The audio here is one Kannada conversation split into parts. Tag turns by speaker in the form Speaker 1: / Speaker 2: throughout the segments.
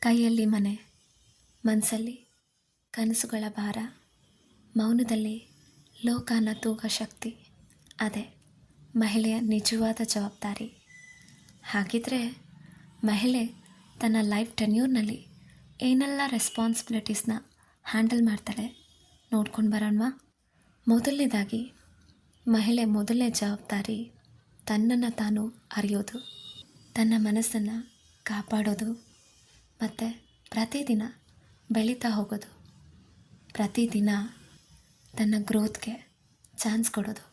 Speaker 1: ಕೈಯಲ್ಲಿ ಮನೆ ಮನಸ್ಸಲ್ಲಿ ಕನಸುಗಳ ಭಾರ, ಮೌನದಲ್ಲಿ ಲೋಕನ ತೂಗ ಶಕ್ತಿ. ಅದೇ, ಮಹಿಳೆಯ ನಿಜವಾದ ಜವಾಬ್ದಾರಿ. ಹಾಗಿದ್ರೆ, ಮಹಿಳೆ ತನ್ನ ಲೈಫ್ ಟೆನ್ಯೂರ್ನಲ್ಲಿ ಏನೆಲ್ಲ ರೆಸ್ಪಾನ್ಸಿಬಿಲಿಟೀಸ್ನ ಹ್ಯಾಂಡಲ್ ಮಾಡ್ತಾಳೆ ನೋಡ್ಕೊಂಡು ಬರೋಣವಾ? ಮೊದಲನೇದಾಗಿ, ಮಹಿಳೆ ಮೊದಲನೇ ಜವಾಬ್ದಾರಿ ತನ್ನನ್ನು ತಾನು ಅರಿಯೋದು, ತನ್ನ ಮನಸ್ಸನ್ನು ಕಾಪಾಡೋದು. ಮತ್ತು ಪ್ರತಿದಿನ ಬೆಳೀತಾ ಹೋಗೋದು. ಪ್ರತಿದಿನ ತನ್ನ ಗ್ರೋತ್ಗೆ ಚಾನ್ಸ್ ಕೊಡೋದು.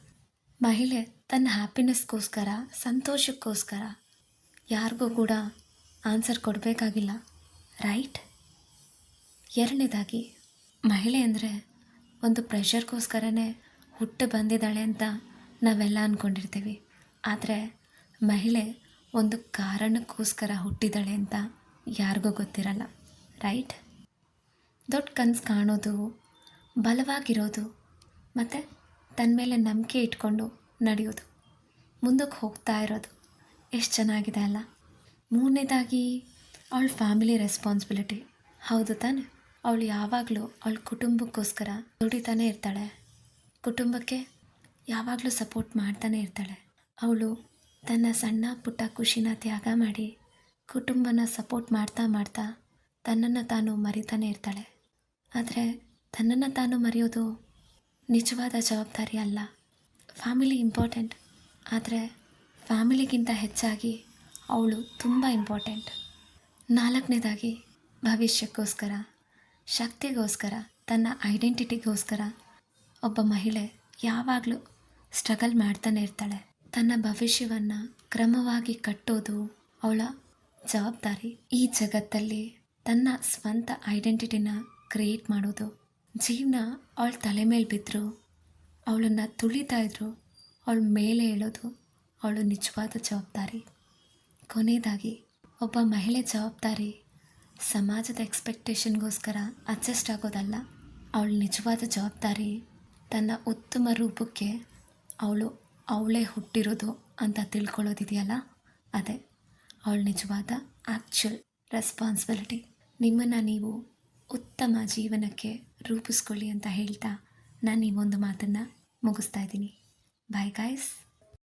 Speaker 1: ಮಹಿಳೆ ತನ್ನ ಹ್ಯಾಪಿನೆಸ್ಗೋಸ್ಕರ ಸಂತೋಷಕ್ಕೋಸ್ಕರ ಯಾರಿಗೂ ಕೂಡ ಆನ್ಸರ್ ಕೊಡಬೇಕಾಗಿಲ್ಲ. ರೈಟ್? ಎರಡನೇದಾಗಿ, ಮಹಿಳೆ ಅಂದರೆ ಒಂದು ಪ್ರೆಷರ್ಗೋಸ್ಕರನೇ ಹುಟ್ಟು ಬಂದಿದ್ದಾಳೆ ಅಂತ ನಾವೆಲ್ಲ ಅಂದ್ಕೊಂಡಿರ್ತೀವಿ ಆದರೆ ಮಹಿಳೆ ಒಂದು ಕಾರಣಕ್ಕೋಸ್ಕರ ಹುಟ್ಟಿದ್ದಾಳೆ ಅಂತ ಯಾರಿಗೂ ಗೊತ್ತಿರಲ್ಲ ರೈಟ್ ದೊಡ್ಡ ಕನಸು ಕಾಣೋದು, ಬಲವಾಗಿರೋದು, ಮತ್ತು ತನ್ನ ಮೇಲೆ ನಂಬಿಕೆ ಇಟ್ಕೊಂಡು ನಡೆಯೋದು, ಮುಂದಕ್ಕೆ ಹೋಗ್ತಾ ಇರೋದು, ಎಷ್ಟು ಚೆನ್ನಾಗಿದೆ ಅಲ್ಲ? ಮೂರನೇದಾಗಿ, ಅವಳ ಫ್ಯಾಮಿಲಿ ರೆಸ್ಪಾನ್ಸಿಬಿಲಿಟಿ ಹೌದು ತಾನೆ, ಅವಳು ಯಾವಾಗಲೂ ಅವಳ ಕುಟುಂಬಕ್ಕೋಸ್ಕರ ದುಡಿತಾನೆ ಇರ್ತಾಳೆ. ಕುಟುಂಬಕ್ಕೆ ಯಾವಾಗಲೂ ಸಪೋರ್ಟ್ ಮಾಡ್ತಾನೆ ಇರ್ತಾಳೆ. ಅವಳು ತನ್ನ ಸಣ್ಣ ಪುಟ್ಟ ಖುಷಿನ ತ್ಯಾಗ ಮಾಡಿ ಕುಟುಂಬನ ಸಪೋರ್ಟ್ ಮಾಡ್ತಾ ಮಾಡ್ತಾ ತನ್ನನ್ನು ತಾನು ಮರಿತಾನೆ ಇರ್ತಾಳೆ. ಆದರೆ ತನ್ನನ್ನು ತಾನು ಮರೆಯೋದು ನಿಜವಾದ ಜವಾಬ್ದಾರಿ ಅಲ್ಲ. Family important. ಆದರೆ ಫ್ಯಾಮಿಲಿಗಿಂತ ಹೆಚ್ಚಾಗಿ ಅವಳು ತುಂಬ ಇಂಪಾರ್ಟೆಂಟ್. ನಾಲ್ಕನೇದಾಗಿ ಭವಿಷ್ಯಕ್ಕೋಸ್ಕರ, ಶಕ್ತಿಗೋಸ್ಕರ, ತನ್ನ ಐಡೆಂಟಿಟಿಗೋಸ್ಕರ ಒಬ್ಬ ಮಹಿಳೆ ಯಾವಾಗಲೂ ಸ್ಟ್ರಗಲ್ ಮಾಡ್ತಾನೆ ಇರ್ತಾಳೆ. ತನ್ನ ಭವಿಷ್ಯವನ್ನು ಕ್ರಮವಾಗಿ ಕಟ್ಟೋದು ಅವಳ ಜವಾಬ್ದಾರಿ ಈ ಜಗತ್ತಲ್ಲಿ ತನ್ನ ಸ್ವಂತ ಐಡೆಂಟಿಟಿನ ಕ್ರಿಯೇಟ್ ಮಾಡೋದು. ಜೀವನ ಅವಳ ತಲೆ ಮೇಲೆ ಬಿದ್ದರು ಅವಳನ್ನು ತುಳಿತಾ ಇದ್ರು, ಅವಳ ಮೇಲೆ ಹೇಳೋದು ಅವಳು ನಿಜವಾದ ಜವಾಬ್ದಾರಿ. ಕೊನೆಯದಾಗಿ, ಒಬ್ಬ ಮಹಿಳೆ ಜವಾಬ್ದಾರಿ ಸಮಾಜದ ಎಕ್ಸ್ಪೆಕ್ಟೇಷನ್ಗೋಸ್ಕರ ಅಡ್ಜಸ್ಟ್ ಆಗೋದಲ್ಲ. ಅವಳ ನಿಜವಾದ ಜವಾಬ್ದಾರಿ ತನ್ನ ಉತ್ತಮ ರೂಪಕ್ಕೆ ಅವಳು ಅವಳೇ ಹುಟ್ಟಿರೋದು ಅಂತ ತಿಳ್ಕೊಳ್ಳೋದಿದೆಯಲ್ಲ? ಅದೇ. ಅವಳ ನಿಜವಾದ ಆ್ಯಕ್ಚುಲ್ ರೆಸ್ಪಾನ್ಸಿಬಿಲಿಟಿ ನಿಮ್ಮನ್ನು ನೀವು ಉತ್ತಮ ಜೀವನಕ್ಕೆ ರೂಪಿಸ್ಕೊಳ್ಳಿ ಅಂತ ಹೇಳ್ತಾ ನಾನು ಈ ಒಂದು ಮಾತನ್ನು ಮುಗಿಸ್ತಾ ಇದ್ದೀನಿ. Bye guys